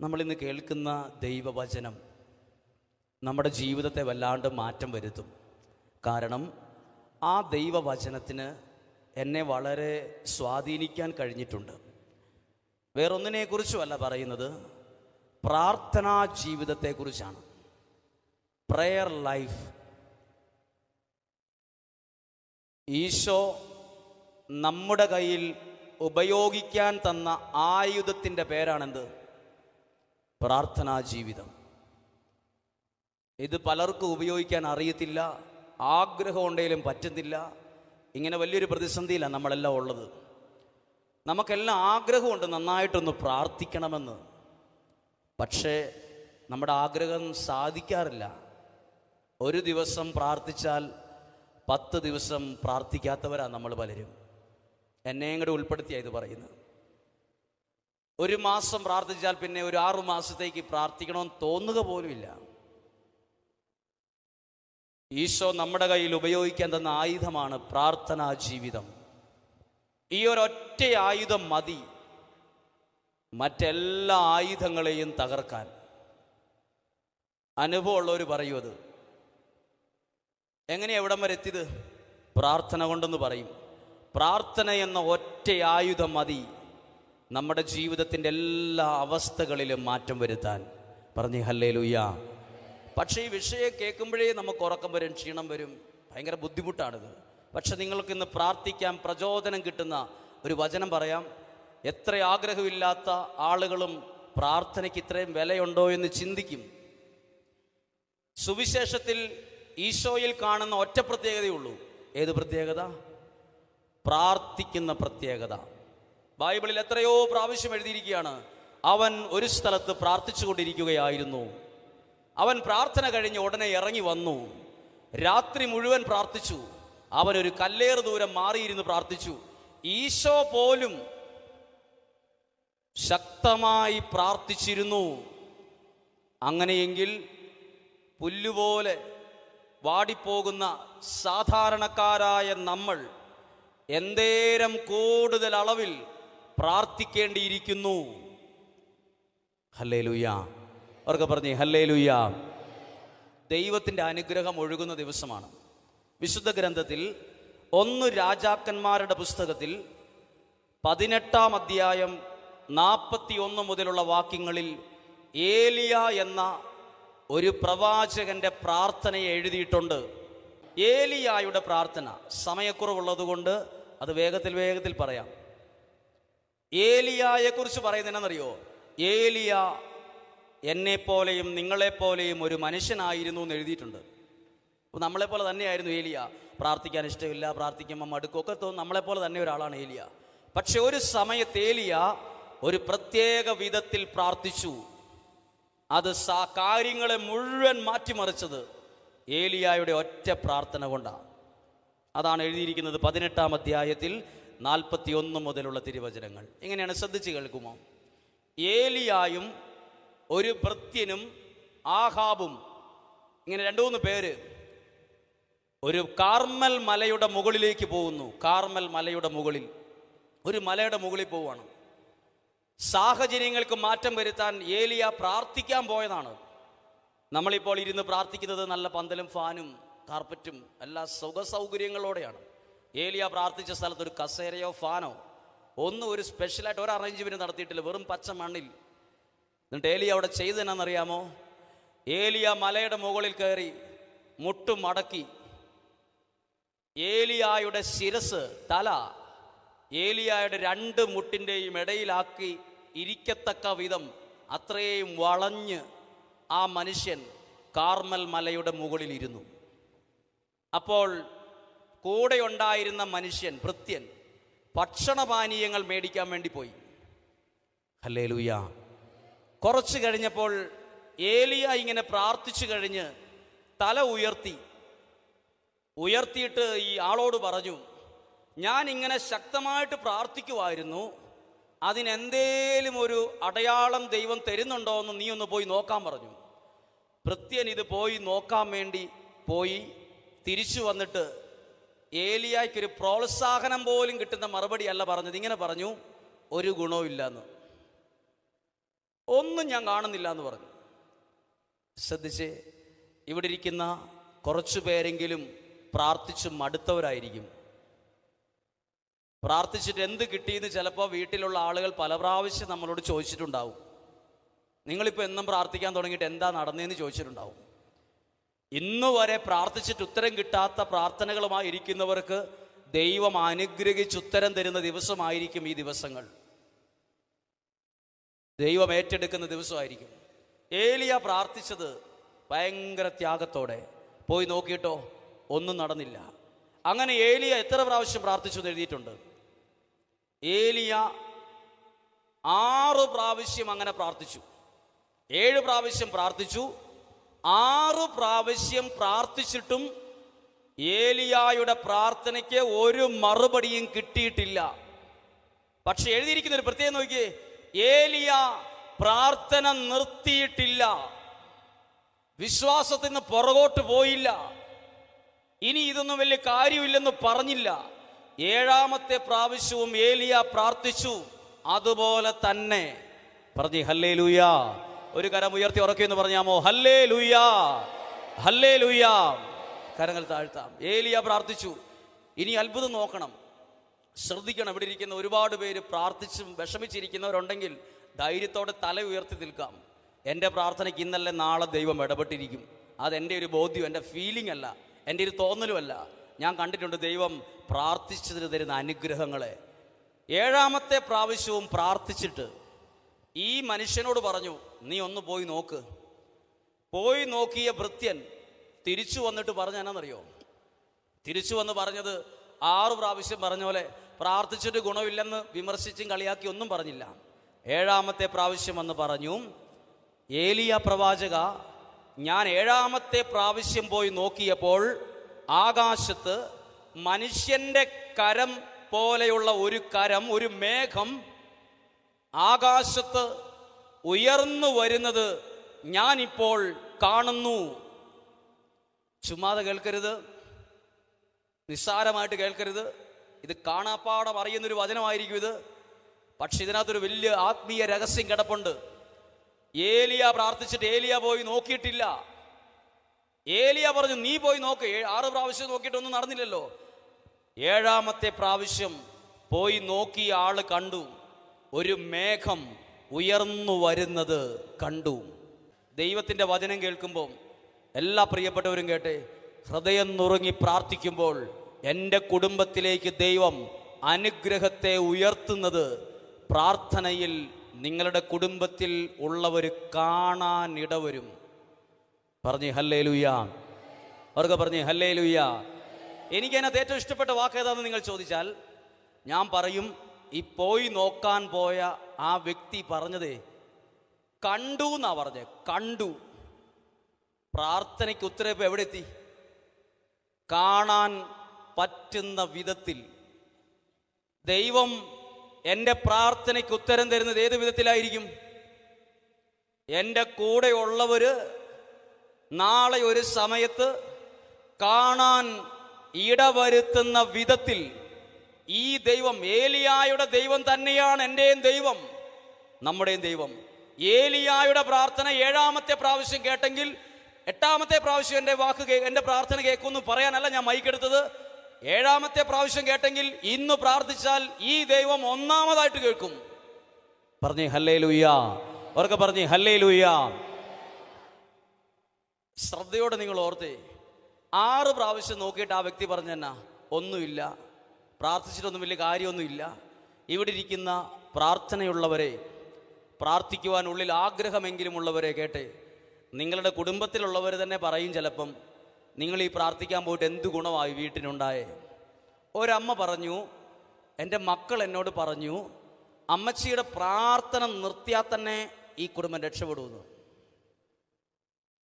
നമ്മളിന്ന് കേൾക്കുന്ന ദൈവവചനം നമ്മുടെ ജീവിതത്തെ വല്ലാണ്ട് മാറ്റം വരുത്തും. കാരണം ആ ദൈവവചനത്തിന് എന്നെ വളരെ സ്വാധീനിക്കാൻ കഴിഞ്ഞിട്ടുണ്ട്. വേറൊന്നിനെക്കുറിച്ചുമല്ല പറയുന്നത് പ്രാർത്ഥനാ ജീവിതത്തെക്കുറിച്ചാണ്. പ്രെയർ ലൈഫ് ഈശോ നമ്മുടെ കയ്യിൽ ഉപയോഗിക്കാൻ തന്ന ആയുധത്തിന്റെ പേരാണെന്ത്? പ്രാർത്ഥനാ ജീവിതം. ഇത് പലർക്കും ഉപയോഗിക്കാൻ അറിയത്തില്ല ആഗ്രഹം ഉണ്ടെങ്കിലും പറ്റുന്നില്ല. ഇങ്ങനെ വലിയൊരു പ്രതിസന്ധിയിലാണ് നമ്മളെല്ലാം ഉള്ളത്. നമുക്കെല്ലാം ആഗ്രഹമുണ്ട് നന്നായിട്ടൊന്ന് പ്രാർത്ഥിക്കണമെന്ന്. പക്ഷേ നമ്മുടെ ആഗ്രഹം സാധിക്കാറില്ല. ഒരു ദിവസം പ്രാർത്ഥിച്ചാൽ പത്ത് ദിവസം പ്രാർത്ഥിക്കാത്തവരാണ് നമ്മൾ പലരും. എന്നെയും കൂടെ ഉൾപ്പെടുത്തിയാണ് ഇത് പറയുന്നത്. ഒരു മാസം പ്രാർത്ഥിച്ചാൽ പിന്നെ ഒരു ആറു മാസത്തേക്ക് പ്രാർത്ഥിക്കണമെന്ന് തോന്നുക പോലുമില്ല. ഈശോ നമ്മുടെ കയ്യിൽ ഉപയോഗിക്കാൻ തന്ന ആയുധമാണ് പ്രാർത്ഥനാ ജീവിതം. ഈ ഒരൊറ്റ ആയുധം മതി. മറ്റെല്ലാ ആയുധങ്ങളെയും തകർക്കാൻ. അനുഭവമുള്ളവർ പറയൂ അത്. എങ്ങനെ എവിടം വരെ എത്തിയത്? പ്രാർത്ഥന കൊണ്ടെന്ന് പറയും. പ്രാർത്ഥന എന്ന ഒറ്റ ആയുധം മതി. നമ്മുടെ ജീവിതത്തിന്റെ എല്ലാ അവസ്ഥകളിലും മാറ്റം വരുത്താൻ. പറഞ്ഞു ഹല്ലേ ലുയ്യ പക്ഷേ ഈ വിഷയം കേൾക്കുമ്പോഴേ നമുക്ക് ഉറക്കം വരും ക്ഷീണം വരും. ഭയങ്കര ബുദ്ധിമുട്ടാണിത്. പക്ഷെ നിങ്ങൾക്ക് ഇന്ന് പ്രാർത്ഥിക്കാൻ പ്രചോദനം കിട്ടുന്ന ഒരു വചനം പറയാം. എത്ര ആഗ്രഹമില്ലാത്ത ആളുകളും പ്രാർത്ഥനയ്ക്ക് ഇത്രയും വിലയുണ്ടോ എന്ന് ചിന്തിക്കും. സുവിശേഷത്തിൽ ഈശോയിൽ കാണുന്ന ഒറ്റ പ്രത്യേകതയുള്ളൂ ഏത് പ്രത്യേകത? പ്രാർത്ഥിക്കുന്ന പ്രത്യേകത. ബൈബിളിൽ എത്രയോ പ്രാവശ്യം എഴുതിയിരിക്കുകയാണ്. അവൻ ഒരു സ്ഥലത്ത് പ്രാർത്ഥിച്ചു കൊണ്ടിരിക്കുകയായിരുന്നു. അവൻ പ്രാർത്ഥന കഴിഞ്ഞ് ഉടനെ ഇറങ്ങി വന്നു. രാത്രി മുഴുവൻ പ്രാർത്ഥിച്ചു. അവൻ ഒരു കല്ലേറ് ദൂരം മാറിയിരുന്ന് പ്രാർത്ഥിച്ചു. ഈശോ പോലും ശക്തമായി പ്രാർത്ഥിച്ചിരുന്നു. അങ്ങനെയെങ്കിൽ പുല്ലുപോലെ വാടിപ്പോകുന്ന സാധാരണക്കാരായ നമ്മൾ എന്തേരം കൂടുതൽ അളവിൽ പ്രാർത്ഥിക്കേണ്ടിയിരിക്കുന്നു. ഹല്ലേ ലുയ്യ അവർക്ക് പറഞ്ഞേ ഹല്ലേ ലുയ്യ ദൈവത്തിന്റെ അനുഗ്രഹം ഒഴുകുന്ന ദിവസമാണ്. വിശുദ്ധ ഗ്രന്ഥത്തിൽ ഒന്ന് രാജാക്കന്മാരുടെ പുസ്തകത്തിൽ പതിനെട്ടാം അധ്യായം നാൽപ്പത്തി ഒന്ന് മുതലുള്ള വാക്യങ്ങളിൽ ഏലിയ എന്ന ഒരു പ്രവാചകന്റെ പ്രാർത്ഥനയെ എഴുതിയിട്ടുണ്ട്. ഏലിയായുടെ പ്രാർത്ഥന. സമയക്കുറവുള്ളതുകൊണ്ട് അത് വേഗത്തിൽ വേഗത്തിൽ പറയാം. ഏലിയായെ കുറിച്ച് പറയുന്നതെന്നറിയോ ഏലിയ എന്നെപ്പോലെയും നിങ്ങളെപ്പോലെയും ഒരു മനുഷ്യനായിരുന്നു എന്ന് എഴുതിയിട്ടുണ്ട്. അപ്പോൾ നമ്മളെപ്പോലെ തന്നെയായിരുന്നു ഏലിയ. പ്രാർത്ഥിക്കാൻ ഇഷ്ടമില്ല പ്രാർത്ഥിക്കുമ്പോൾ മടുക്കൊക്കെ തോന്നും. നമ്മളെപ്പോലെ തന്നെ ഒരാളാണ് ഏലിയ. പക്ഷെ ഒരു സമയത്ത് ഏലിയ ഒരു പ്രത്യേക വിധത്തിൽ പ്രാർത്ഥിച്ചു. അത് സാ കാര്യങ്ങളെ മുഴുവൻ മാറ്റിമറിച്ചത് ഏലിയായുടെ ഒറ്റ പ്രാർത്ഥന കൊണ്ടാണ് അതാണ് എഴുതിയിരിക്കുന്നത് പതിനെട്ടാം അധ്യായത്തിൽ നാൽപ്പത്തി ഒന്ന് മുതലുള്ള തിരുവചനങ്ങൾ. ഇങ്ങനെയാണ് ശ്രദ്ധിച്ച് കേൾക്കുമോ? ഏലിയായും ഒരു ഭൃത്യനും ആഹാബും ഇങ്ങനെ രണ്ടു മൂന്ന് പേര് ഒരു കാർമൽ മലയുടെ മുകളിലേക്ക് പോകുന്നു. കാർമൽ മലയുടെ മുകളിൽ ഒരു മലയുടെ മുകളിൽ പോവുകയാണ്. സാഹചര്യങ്ങൾക്ക് മാറ്റം വരുത്താൻ ഏലിയ പ്രാർത്ഥിക്കാൻ പോയതാണ്. നമ്മളിപ്പോൾ ഇരുന്ന് പ്രാർത്ഥിക്കുന്നത് നല്ല പന്തലും ഫാനും കാർപ്പറ്റും എല്ലാ സുഖ സൗകര്യങ്ങളോടെയാണ് ഏലിയ പ്രാർത്ഥിച്ച സ്ഥലത്ത് ഒരു കസേരയോ ഫാനോ ഒന്നും ഒരു സ്പെഷ്യലായിട്ട് ഒരു അറേഞ്ച്മെന്റ് നടത്തിയിട്ടില്ല. വെറും പച്ച മണ്ണിൽ. എന്നിട്ട് ഏലിയ അവിടെ ചെയ്തെന്നാണെന്നറിയാമോ ഏലിയ മലയുടെ മുകളിൽ കയറി മുട്ടും മടക്കി. ഏലിയായുടെ ശിരസ് തല ഏലിയായുടെ രണ്ട് മുട്ടിന്റെയും ഇടയിലാക്കി ഇരിക്കത്തക്ക വിധം അത്രയും വളഞ്ഞ് ആ മനുഷ്യൻ കാർമൽ മലയുടെ മുകളിൽ ഇരുന്നു. അപ്പോൾ കൂടെ ഉണ്ടായിരുന്ന മനുഷ്യൻ ഭൃത്യൻ ഭക്ഷണപാനീയങ്ങൾ മേടിക്കാൻ വേണ്ടി പോയി. ഹല്ലേ ലൂയ കുറച്ച് കഴിഞ്ഞപ്പോൾ ഏലിയ ഇങ്ങനെ പ്രാർത്ഥിച്ചു കഴിഞ്ഞ് തല ഉയർത്തി. ഉയർത്തിയിട്ട് ഈ ആളോട് പറഞ്ഞു ഞാൻ ഇങ്ങനെ ശക്തമായിട്ട് പ്രാർത്ഥിക്കുമായിരുന്നു അതിനെന്തേലും ഒരു അടയാളം ദൈവം തരുന്നുണ്ടോ എന്ന് നീ ഒന്ന് പോയി നോക്കാൻ പറഞ്ഞു. ഭൃത്യൻ ഇത് പോയി നോക്കാൻ വേണ്ടി പോയി. തിരിച്ചു വന്നിട്ട് ഏലിയായ്ക്കൊരു പ്രോത്സാഹനം പോലും കിട്ടുന്ന മറുപടി അല്ല പറഞ്ഞത്. ഇങ്ങനെ പറഞ്ഞു ഒരു ഗുണവും ഇല്ലെന്ന്. ഒന്നും ഞാൻ കാണുന്നില്ല എന്ന് പറഞ്ഞു. ശ്രദ്ധിച്ച് ഇവിടെ ഇരിക്കുന്ന കുറച്ചു പേരെങ്കിലും പ്രാർത്ഥിച്ച് മടുത്തവരായിരിക്കും. പ്രാർത്ഥിച്ചിട്ട് എന്ത് കിട്ടിയെന്ന് ചിലപ്പോൾ വീട്ടിലുള്ള ആളുകൾ പല പ്രാവശ്യം നമ്മളോട് ചോദിച്ചിട്ടുണ്ടാവും. നിങ്ങളിപ്പോൾ എന്നും പ്രാർത്ഥിക്കാൻ തുടങ്ങിയിട്ട് എന്താ നടന്നതെന്ന് ചോദിച്ചിട്ടുണ്ടാവും. ഇന്ന് വരെ പ്രാർത്ഥിച്ചിട്ട് ഉത്തരം കിട്ടാത്ത പ്രാർത്ഥനകളുമായി ഇരിക്കുന്നവർക്ക് ദൈവം അനുഗ്രഹിച്ച് ഉത്തരം തരുന്ന ദിവസമായിരിക്കും ഈ ദിവസങ്ങൾ. ദൈവം ഏറ്റെടുക്കുന്ന ദിവസമായിരിക്കും. ഏലിയ പ്രാർത്ഥിച്ചത് ഭയങ്കര ത്യാഗത്തോടെ. പോയി നോക്കിയിട്ടോ ഒന്നും നടന്നില്ല. അങ്ങനെ ഏലിയ എത്ര പ്രാവശ്യം പ്രാർത്ഥിച്ചു എഴുതിയിട്ടുണ്ട്? ഏലിയ ആറ് പ്രാവശ്യം അങ്ങനെ പ്രാർത്ഥിച്ചു. ഏഴ് പ്രാവശ്യം പ്രാർത്ഥിച്ചു. ആറ് പ്രാവശ്യം പ്രാർത്ഥിച്ചിട്ടും ഏലിയായുടെ പ്രാർത്ഥനയ്ക്ക് ഒരു മറുപടിയും കിട്ടിയിട്ടില്ല. പക്ഷെ എഴുതിയിരിക്കുന്ന ഒരു പ്രത്യേകം നോക്കിയേ ഏലിയ പ്രാർത്ഥന നിർത്തിയിട്ടില്ല. വിശ്വാസത്തിൽ നിന്ന് പുറകോട്ട് പോയില്ല. ഇനി ഇതൊന്നും വലിയ കാര്യമില്ലെന്ന് പറഞ്ഞില്ല. ഏഴാമത്തെ പ്രാവശ്യവും ഏലിയ പ്രാർത്ഥിച്ചു. അതുപോലെ തന്നെ. പറഞ്ഞു ഹല്ലേ ലൂയാ ഒരു കരം ഉയർത്തി ഉറക്കിയെന്ന് പറഞ്ഞാമോ? ഹല്ലേ ലൂയാ ഹല്ലേ ലൂയാ കരങ്ങൾ താഴ്ത്താം. ഏലിയ പ്രാർത്ഥിച്ചു. ഇനി അത്ഭുതം നോക്കണം. ശ്രദ്ധിക്കണം. ഇവിടെ ഇരിക്കുന്ന ഒരുപാട് പേര് പ്രാർത്ഥിച്ചും വിഷമിച്ചിരിക്കുന്നവരുണ്ടെങ്കിൽ ധൈര്യത്തോടെ തല ഉയർത്തി നിൽക്കാം. എന്റെ പ്രാർത്ഥനയ്ക്ക് ഇന്നല്ലേ നാളെ ദൈവം ഇടപെട്ടിരിക്കും. അതെന്റെ ഒരു ബോധ്യം എന്റെ ഫീലിംഗ് അല്ല. എന്റെ ഒരു തോന്നലുമല്ല. ഞാൻ കണ്ടിട്ടുണ്ട് ദൈവം പ്രാർത്ഥിച്ചതിന് തരുന്ന അനുഗ്രഹങ്ങളെ. ഏഴാമത്തെ പ്രാവശ്യവും പ്രാർത്ഥിച്ചിട്ട് ഈ മനുഷ്യനോട് പറഞ്ഞു നീ ഒന്ന് പോയി നോക്ക്. പോയി നോക്കിയ ഭൃത്യൻ തിരിച്ചു വന്നിട്ട് പറഞ്ഞ എന്നാന്നറിയോ? തിരിച്ചു വന്ന് പറഞ്ഞത് ആറു പ്രാവശ്യം പറഞ്ഞ പോലെ പ്രാർത്ഥിച്ചിട്ട് ഗുണമില്ലെന്ന് വിമർശിച്ചും കളിയാക്കി ഒന്നും പറഞ്ഞില്ല. ഏഴാമത്തെ പ്രാവശ്യം വന്ന് പറഞ്ഞു ഏലിയ പ്രവാചക ഞാൻ ഏഴാമത്തെ പ്രാവശ്യം പോയി നോക്കിയപ്പോൾ ആകാശത്ത് മനുഷ്യന്റെ കരം പോലെയുള്ള ഒരു കരം ഒരു മേഘം ആകാശത്ത് ഉയർന്നു വരുന്നത് ഞാനിപ്പോൾ കാണുന്നു. ചുമ്മാതെ കേൾക്കരുത്. നിസ്സാരമായിട്ട് കേൾക്കരുത്. ഇത് കാണാപ്പാടം അറിയുന്നൊരു വചനമായിരിക്കും ഇത്. പക്ഷെ ഇതിനകത്തൊരു വലിയ ആത്മീയ രഹസ്യം കിടപ്പുണ്ട്. ഏലിയ പ്രാർത്ഥിച്ചിട്ട് ഏലിയ പോയി നോക്കിയിട്ടില്ല. ഏലിയ പറഞ്ഞു നീ പോയി നോക്ക്. ആറ് പ്രാവശ്യം നോക്കിയിട്ടൊന്നും നടന്നില്ലല്ലോ. ഏഴാമത്തെ പ്രാവശ്യം പോയി നോക്കിയ ആൾ കണ്ടു. ഒരു മേഘം ഉയർന്നു വരുന്നത് കണ്ടു. ദൈവത്തിന്റെ വചനം കേൾക്കുമ്പോൾ എല്ലാ പ്രിയപ്പെട്ടവരും കേട്ടെ ഹൃദയം നുറുങ്ങി പ്രാർത്ഥിക്കുമ്പോൾ എന്റെ കുടുംബത്തിലേക്ക് ദൈവം അനുഗ്രഹത്തെ ഉയർത്തുന്നത് പ്രാർത്ഥനയിൽ നിങ്ങളുടെ കുടുംബത്തിൽ ഉള്ളവർ കാണാനിടവരും. പറഞ്ഞ് ഹല്ലേ ലുയ്യ അവർക്ക് പറഞ്ഞ് ഹല്ലേ ലുയ്യ എനിക്കതിനകത്ത് ഏറ്റവും ഇഷ്ടപ്പെട്ട വാക്ക് ഏതാണെന്ന് നിങ്ങൾ ചോദിച്ചാൽ ഞാൻ പറയും ഈ പോയി നോക്കാൻ പോയ ആ വ്യക്തി പറഞ്ഞതേ കണ്ടു എന്നാ പറഞ്ഞത് കണ്ടു. പ്രാർത്ഥനയ്ക്ക് ഉത്തരവ് എവിടെ എത്തി? കാണാൻ പറ്റുന്ന വിധത്തിൽ. ദൈവം എന്റെ പ്രാർത്ഥനയ്ക്ക് ഉത്തരം തരുന്നത് ഏത് വിധത്തിലായിരിക്കും? എന്റെ കൂടെയുള്ളവര് നാളെ ഒരു സമയത്ത് കാണാൻ ഇടവരുത്തുന്ന വിധത്തിൽ. ഈ ദൈവം ഏലിയായുടെ ദൈവം തന്നെയാണ് എന്റെയും ദൈവം നമ്മുടെയും ദൈവം. ഏലിയായുടെ പ്രാർത്ഥന ഏഴാമത്തെ പ്രാവശ്യം കേട്ടെങ്കിൽ എട്ടാമത്തെ പ്രാവശ്യം എന്റെ വാക്ക് എന്റെ പ്രാർത്ഥന കേൾക്കുമെന്ന് പറയാനല്ല ഞാൻ മൈക്കെടുത്തത് ഏഴാമത്തെ പ്രാവശ്യം കേട്ടെങ്കിൽ ഇന്ന് പ്രാർത്ഥിച്ചാൽ ഈ ദൈവം ഒന്നാമതായിട്ട് കേൾക്കും. പറഞ്ഞു ഹല്ലേ ലൂയ്യ അവർക്ക് പറഞ്ഞേ ഹല്ലേ ലൂയ്യ ശ്രദ്ധയോടെ നിങ്ങൾ ഓർത്തേ ആറ് പ്രാവശ്യം നോക്കിയിട്ട് ആ വ്യക്തി പറഞ്ഞെന്നാ? ഒന്നുമില്ല. പ്രാർത്ഥിച്ചിട്ടൊന്നും വലിയ കാര്യമൊന്നുമില്ല. ഇവിടെ ഇരിക്കുന്ന പ്രാർത്ഥനയുള്ളവരെ പ്രാർത്ഥിക്കുവാൻ ഉള്ളിൽ ആഗ്രഹമെങ്കിലും ഉള്ളവരെ കേട്ടെ. നിങ്ങളുടെ കുടുംബത്തിലുള്ളവർ തന്നെ പറയും ചിലപ്പം നിങ്ങൾ ഈ പ്രാർത്ഥിക്കാൻ പോയിട്ട് എന്ത് ഗുണമായി വീട്ടിനുണ്ടായേ? ഒരമ്മ പറഞ്ഞു എന്റെ മക്കൾ എന്നോട് പറഞ്ഞു അമ്മച്ചിയുടെ പ്രാർത്ഥന നിർത്തിയാൽ തന്നെ ഈ കുടുംബം രക്ഷപ്പെടുമെന്ന്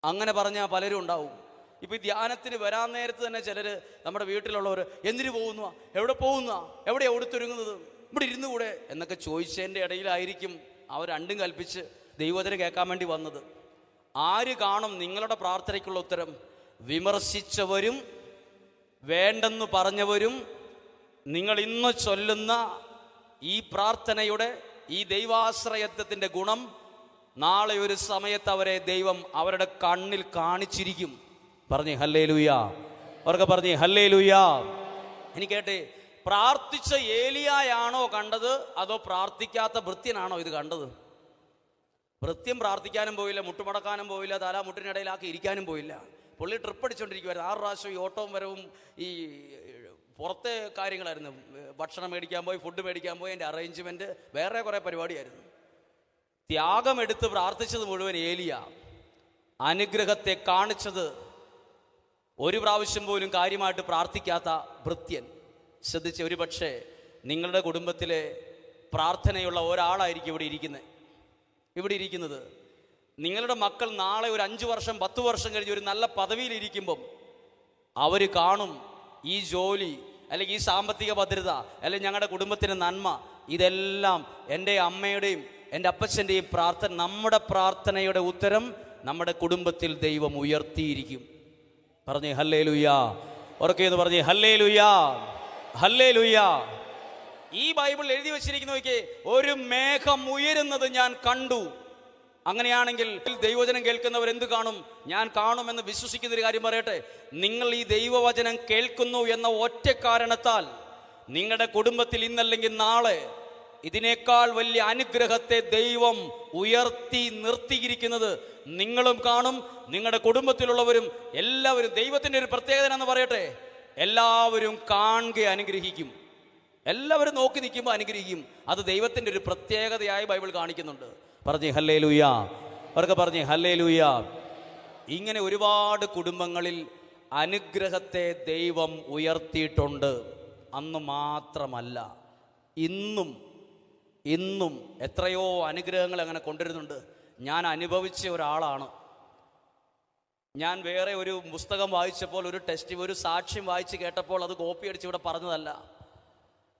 അങ്ങനെ പറഞ്ഞാൽ പലരും ഉണ്ടാവും. ഇപ്പൊ ഈ ധ്യാനത്തിന് വരാൻ നേരത്ത് തന്നെ ചിലര് നമ്മുടെ വീട്ടിലുള്ളവർ എന്തിനു പോകുന്നു? എവിടെ പോകുന്ന? എവിടെ ഒടുത്തൊരുങ്ങുന്നത് ഇവിടെ ഇരുന്നു കൂടെ? എന്നൊക്കെ ചോദിച്ചതിന്റെ ഇടയിലായിരിക്കും അവർ രണ്ടും കൽപ്പിച്ച് ദൈവത്തിന് കേൾക്കാൻ വേണ്ടി വന്നത്. ആര് കാണും നിങ്ങളുടെ പ്രാർത്ഥനയ്ക്കുള്ള ഉത്തരം? വിമർശിച്ചവരും വേണ്ടെന്ന് പറഞ്ഞവരും നിങ്ങൾ ഇന്ന് ചൊല്ലുന്ന ഈ പ്രാർത്ഥനയുടെ ഈ ദൈവാശ്രയത്വത്തിന്റെ ഗുണം നാളെ ഒരു സമയത്ത് അവരെ ദൈവം അവരുടെ കണ്ണിൽ കാണിച്ചിരിക്കും. പറഞ്ഞേ ഹല്ലേ ലൂയ അവർക്ക് പറഞ്ഞേ ഹല്ലേ ലൂയ എനിക്ക് കേട്ടെ പ്രാർത്ഥിച്ച ഏലിയായാണോ കണ്ടത്? അതോ പ്രാർത്ഥിക്കാത്ത ഭൃത്യനാണോ ഇത് കണ്ടത്? ഭൃത്യം പ്രാർത്ഥിക്കാനും പോയില്ല മുട്ടുമടക്കാനും പോയില്ല തല മുട്ടിനിടയിലാക്കി ഇരിക്കാനും പോയില്ല. പുള്ളി ട്രിപ്പ് അടിച്ചുകൊണ്ടിരിക്കുവായിരുന്നു ആറ് പ്രാവശ്യം ഈ ഓട്ടവും വരവും ഈ പുറത്തെ കാര്യങ്ങളായിരുന്നു. ഭക്ഷണം മേടിക്കാൻ പോയി ഫുഡ് മേടിക്കാൻ പോയി എന്റെ അറേഞ്ച്മെന്റ് വേറെ കുറേ പരിപാടിയായിരുന്നു. ത്യാഗമെടുത്ത് പ്രാർത്ഥിച്ചത് മുഴുവൻ ഏലിയ. അനുഗ്രഹത്തെ കാണിച്ചത് ഒരു പ്രാവശ്യം പോലും കാര്യമായിട്ട് പ്രാർത്ഥിക്കാത്ത ഭൃത്യൻ. ശ്രദ്ധിച്ച് ഒരു പക്ഷേ നിങ്ങളുടെ കുടുംബത്തിലെ പ്രാർത്ഥനയുള്ള ഒരാളായിരിക്കും ഇവിടെ ഇരിക്കുന്നത് ഇവിടെ ഇരിക്കുന്നത് നിങ്ങളുടെ മക്കൾ നാളെ ഒരു അഞ്ച് വർഷം പത്ത് വർഷം കഴിഞ്ഞ് ഒരു നല്ല പദവിയിലിരിക്കുമ്പം അവർ കാണും ഈ ജോലി അല്ലെങ്കിൽ ഈ സാമ്പത്തിക ഭദ്രത അല്ലെങ്കിൽ ഞങ്ങളുടെ കുടുംബത്തിന്റെ നന്മ. ഇതെല്ലാം എന്റെ അമ്മയുടെയും എന്റെ അപ്പച്ചന്റെയും പ്രാർത്ഥന നമ്മുടെ പ്രാർത്ഥനയുടെ ഉത്തരം നമ്മുടെ കുടുംബത്തിൽ ദൈവം ഉയർത്തിയിരിക്കും. പറഞ്ഞേ ഹല്ലേ ലുയ്യാ ഉറക്കെന്ന് പറഞ്ഞേ ഹല്ലേ ലുയ്യാ ഹല്ലേ ലുയ്യാ ഈ ബൈബിൾ എഴുതി വെച്ചിരിക്കുന്ന നോക്കിയേ. ഒരു മേഘം ഉയരുന്നത് ഞാൻ കണ്ടു. അങ്ങനെയാണെങ്കിൽ ദൈവവചനം കേൾക്കുന്നവർ എന്ത് കാണും? ഞാൻ കാണുമെന്ന് വിശ്വസിക്കുന്ന ഒരു കാര്യം പറയട്ടെ. നിങ്ങൾ ഈ ദൈവവചനം കേൾക്കുന്നു എന്ന ഒറ്റ കാരണത്താൽ നിങ്ങളുടെ കുടുംബത്തിൽ ഇന്നല്ലെങ്കിൽ നാളെ ഇതിനേക്കാൾ വലിയ അനുഗ്രഹത്തെ ദൈവം ഉയർത്തി നിർത്തിയിരിക്കുന്നത് നിങ്ങളും കാണും നിങ്ങളുടെ കുടുംബത്തിലുള്ളവരും എല്ലാവരും ദൈവത്തിന്റെ ഒരു പ്രത്യേകത എന്ന് പറയട്ടെ. എല്ലാവരും കാണുക അനുഗ്രഹിക്കും. എല്ലാവരും നോക്കി നിൽക്കുമ്പോൾ അനുഗ്രഹിക്കും. അത് ദൈവത്തിന്റെ ഒരു പ്രത്യേകതയായി ബൈബിൾ കാണിക്കുന്നുണ്ട്. പറഞ്ഞേ ഹല്ലേ ലൂയ അവർക്ക് പറഞ്ഞേ ഹല്ലേ ലൂയ ഇങ്ങനെ ഒരുപാട് കുടുംബങ്ങളിൽ അനുഗ്രഹത്തെ ദൈവം ഉയർത്തിയിട്ടുണ്ട്. അന്ന് മാത്രമല്ല ഇന്നും ഇന്നും എത്രയോ അനുഗ്രഹങ്ങൾ അങ്ങനെ കൊണ്ടുവരുന്നുണ്ട്. ഞാൻ അനുഭവിച്ച ഒരാളാണ്. ഞാൻ വേറെ ഒരു പുസ്തകം വായിച്ചപ്പോൾ ഒരു ടെസ്റ്റ് ഒരു സാക്ഷ്യം വായിച്ച് കേട്ടപ്പോൾ അത് കോപ്പി അടിച്ച് ഇവിടെ പറഞ്ഞതല്ല.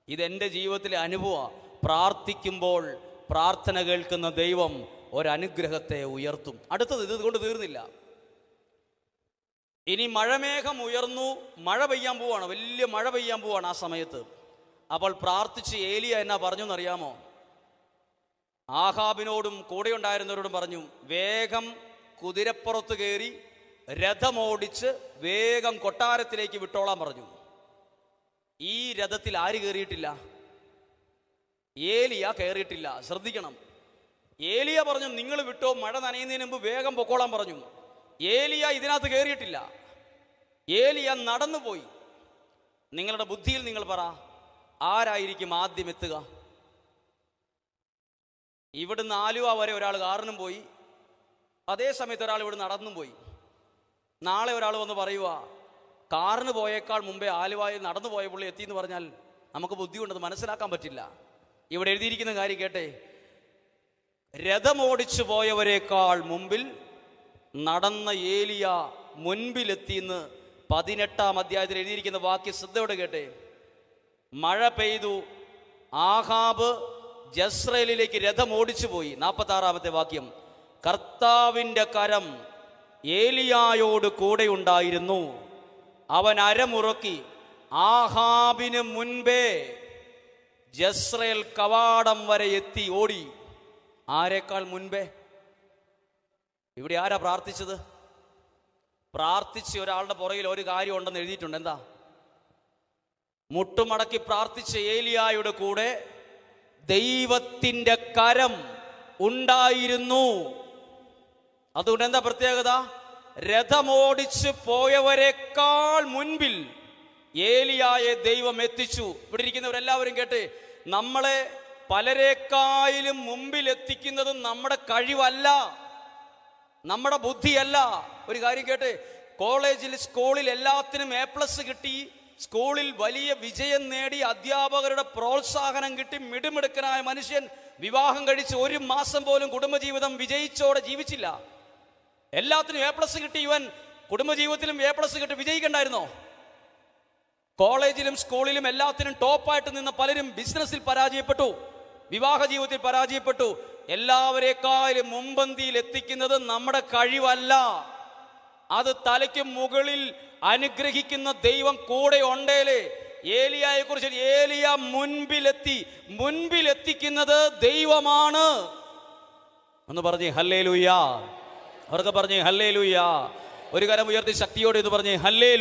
ഇതെന്റെ ജീവിതത്തിലെ അനുഭവമാണ് പ്രാർത്ഥിക്കുമ്പോൾ പ്രാർത്ഥന കേൾക്കുന്ന ദൈവം ഒരനുഗ്രഹത്തെ ഉയർത്തും. അടുത്തത് ഇതുകൊണ്ട് തീർന്നില്ല. ഇനി മഴമേഘം ഉയർന്നു മഴ പെയ്യാൻ പോവാണ് വലിയ മഴ പെയ്യാൻ പോവാണ് ആ സമയത്ത്. അപ്പോൾ പ്രാർത്ഥിച്ച് ഏലിയ എന്നാ പറഞ്ഞു എന്നറിയാമോ ആഹാബിനോടും കൂടെ ഉണ്ടായിരുന്നവരോടും പറഞ്ഞു വേഗം കുതിരപ്പുറത്ത് കയറി രഥമോടിച്ച് വേഗം കൊട്ടാരത്തിലേക്ക് വിട്ടോളാൻ പറഞ്ഞു. ഈ രഥത്തിൽ ആര് കയറിയിട്ടില്ല? ഏലിയ കയറിയിട്ടില്ല. ശ്രദ്ധിക്കണം. ഏലിയ പറഞ്ഞു നിങ്ങൾ വിട്ടോ മഴ നനയുന്നതിന് മുമ്പ് വേഗം പൊക്കോളാൻ പറഞ്ഞു. ഏലിയ ഇതിനകത്ത് കയറിയിട്ടില്ല. ഏലിയ നടന്നുപോയി. നിങ്ങളുടെ ബുദ്ധിയിൽ നിങ്ങൾ പറ ആരായിരിക്കും ആദ്യം എത്തുക? ഇവിടുന്ന് ആലുവ വരെ ഒരാൾ കാറിനും പോയി. അതേ സമയത്ത് ഒരാൾ ഇവിടെ നടന്നും പോയി. നാളെ ഒരാൾ വന്ന് പറയുക കാറിന് പോയേക്കാൾ മുമ്പേ ആലുവായി നടന്നു പോയ പുള്ളി എത്തി എന്ന് പറഞ്ഞാൽ നമുക്ക് ബുദ്ധിയുണ്ടത് മനസ്സിലാക്കാൻ പറ്റില്ല. ഇവിടെ എഴുതിയിരിക്കുന്ന കാര്യം കേട്ടെ രഥമോടിച്ചു പോയവരേക്കാൾ മുമ്പിൽ നടന്ന ഏലിയ മുൻപിലെത്തിയെന്ന് പതിനെട്ടാം അധ്യായത്തിൽ എഴുതിയിരിക്കുന്ന വാക്യ ശ്രദ്ധയോടെ കേട്ടെ. മഴ പെയ്തു ആഹാബ് ജസ്രേലിലേക്ക് രഥം ഓടിച്ചു പോയി നാൽപ്പത്തി ആറാമത്തെ വാക്യം കർത്താവിന്റെ കരം ഏലിയായോട് കൂടെ ഉണ്ടായിരുന്നു. അവൻ അരമുറക്കി ആഹാബിന് മുൻപേ ജസ്രേൽ കവാടം വരെ എത്തി ഓടി. ആരെക്കാൾ മുൻപേ? ഇവിടെ ആരാ പ്രാർത്ഥിച്ചത്? പ്രാർത്ഥിച്ച് ഒരാളുടെ പുറകിൽ ഒരു കാര്യം ഉണ്ടെന്ന് എഴുതിയിട്ടുണ്ട്. എന്താ? മുട്ടുമടക്കി പ്രാർത്ഥിച്ച ഏലിയായുടെ കൂടെ ദൈവത്തിന്റെ കരം ഉണ്ടായിരുന്നു. അതുകൊണ്ട് എന്താ പ്രത്യേകത? രഥമോടിച്ച് പോയവരെക്കാൾ മുൻപിൽ ഏലിയായ ദൈവം എത്തിച്ചു. ഇവിടെ ഇരിക്കുന്നവരെല്ലാവരും കേട്ട് നമ്മളെ പലരെക്കായാലും മുമ്പിൽ എത്തിക്കുന്നത് നമ്മുടെ കഴിവല്ല നമ്മുടെ ബുദ്ധിയല്ല. ഒരു കാര്യം കേട്ട് കോളേജിൽ സ്കൂളിൽ എല്ലാത്തിനും എ പ്ലസ് കിട്ടി സ്കൂളിൽ വലിയ വിജയം നേടി അധ്യാപകരുടെ പ്രോത്സാഹനം കിട്ടി മിടുമിടുക്കനായ മനുഷ്യൻ വിവാഹം കഴിച്ച് ഒരു മാസം പോലും കുടുംബജീവിതം വിജയിച്ചോടെ ജീവിച്ചില്ല. എല്ലാത്തിനും എ പ്ലസ് കിട്ടി ഇവൻ കുടുംബജീവിതത്തിലും എ പ്ലസ് കിട്ടി. വിജയിക്കണ്ടായിരുന്നോ? കോളേജിലും സ്കൂളിലും എല്ലാത്തിനും ടോപ്പായിട്ട് നിന്ന പലരും ബിസിനസ്സിൽ പരാജയപ്പെട്ടു. വിവാഹ ജീവിതത്തിൽ പരാജയപ്പെട്ടു. എല്ലാവരെക്കാളും മുമ്പന്തിയിൽ എത്തിക്കുന്നത് നമ്മുടെ കഴിവല്ല. അത് തലയ്ക്ക് മുകളിൽ അനുഗ്രഹിക്കുന്ന ദൈവം കൂടെ ഉണ്ടേലേ. ഏലിയായെ കുറിച്ച് ഏലിയ മുൻപിലെത്തി മുൻപിലെത്തിക്കുന്നത് ദൈവമാണ്. ഒന്ന് പറഞ്ഞേ ഹല്ലേ ലൂയ്യ അവർക്ക് പറഞ്ഞേ ഹല്ലേ ലൂയ്യ ഒരു കരം ഉയർത്തി ശക്തിയോടെ എന്ന് പറഞ്ഞേ ഹല്ലേ